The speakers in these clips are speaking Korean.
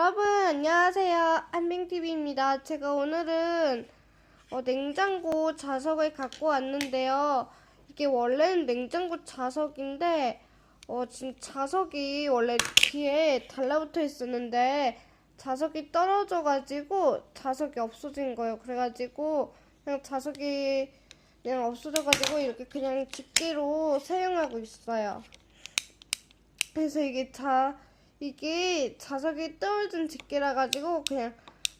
여러분 안녕하세요. 한빙TV입니다. 제가 오늘은 어, 냉장고 자석을 갖고 왔는데요. 이게 원래는 냉장고 자석인데 어, 지금 자석이 원래 뒤에 달라붙어 있었는데 자석이 떨어져 가지고 자석이 없어진 거예요. 그래가지고 그냥 자석이 그냥 없어져 가지고 이렇게 그냥 집게로 사용하고 있어요. 그래서 이게 자 이게 자석이 떨어진 집게라 가지고 그냥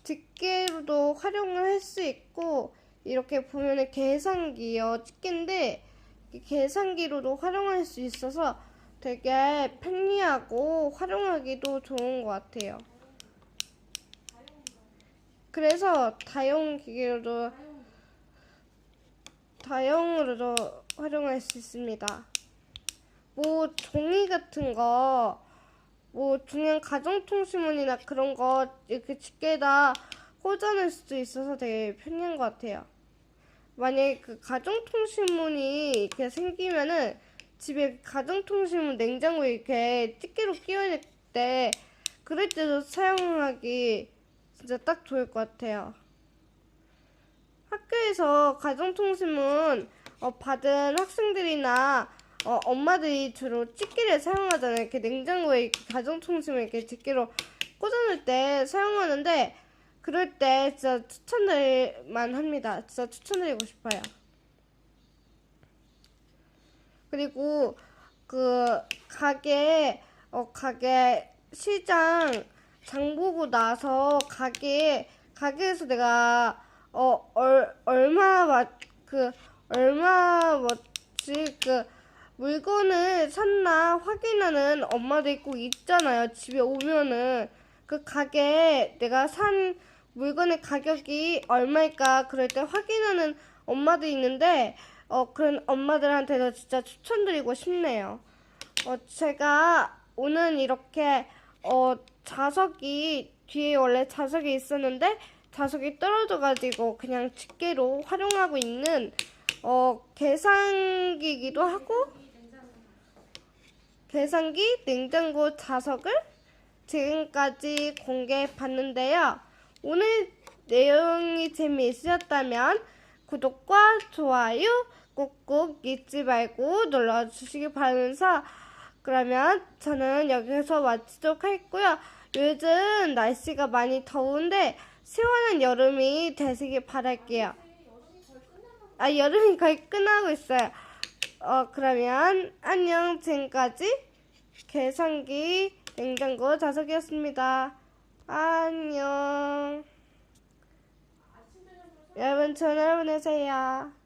집게로도 활용을 할 수 있고 이렇게 보면은 계산기요 집게인데 이 계산기로도 활용할 수 있어서 되게 편리하고 활용하기도 좋은 것 같아요. 그래서 다용 기계로도 다용으로도 활용할 수 있습니다. 뭐 종이 같은 거, 뭐 중요한 가정통신문이나 그런 거 이렇게 집게에다 꽂아낼 수도 있어서 되게 편리한 것 같아요. 만약에 그 가정통신문이 이렇게 생기면은 집에 가정통신문 냉장고에 이렇게 집게로 끼워낼 때 그럴 때도 사용하기 진짜 딱 좋을 것 같아요. 학교에서 가정통신문 어, 받은 학생들이나 어, 엄마들이 주로 집게를 사용하잖아요. 이렇게 냉장고에 이렇게 가정통신을 이렇게 집게로 꽂아놓을 때 사용하는데 그럴 때 진짜 추천드릴만 합니다. 진짜 추천드리고 싶어요. 그리고 그 가게 어 가게 시장 장 보고 나서 가게 가게에서 내가 어 얼, 얼마 맞그 얼마 뭐지 그 물건을 샀나 확인하는 엄마들이 꼭 있잖아요. 집에 오면은 그 가게에 내가 산 물건의 가격이 얼마일까 그럴 때 확인하는 엄마들이 있는데 어 그런 엄마들한테도 진짜 추천드리고 싶네요. 어 제가 오늘 이렇게 어 자석이 뒤에 원래 자석이 있었는데 자석이 떨어져가지고 그냥 집게로 활용하고 있는 어 계산기기도 하고 계산기 냉장고 자석을 지금까지 공개해 봤는데요. 오늘 내용이 재미있으셨다면 구독과 좋아요 꾹꾹 잊지 말고 눌러주시기 바라면서 그러면 저는 여기서 마치도록 하겠고요. 요즘 날씨가 많이 더운데 시원한 여름이 되시길 바랄게요. 아, 여름이 거의 끝나고 있어요. 어, 그러면 안녕. 지금까지 계산기 냉장고 자석이었습니다. 안녕. 여러분, 전화 보내세요.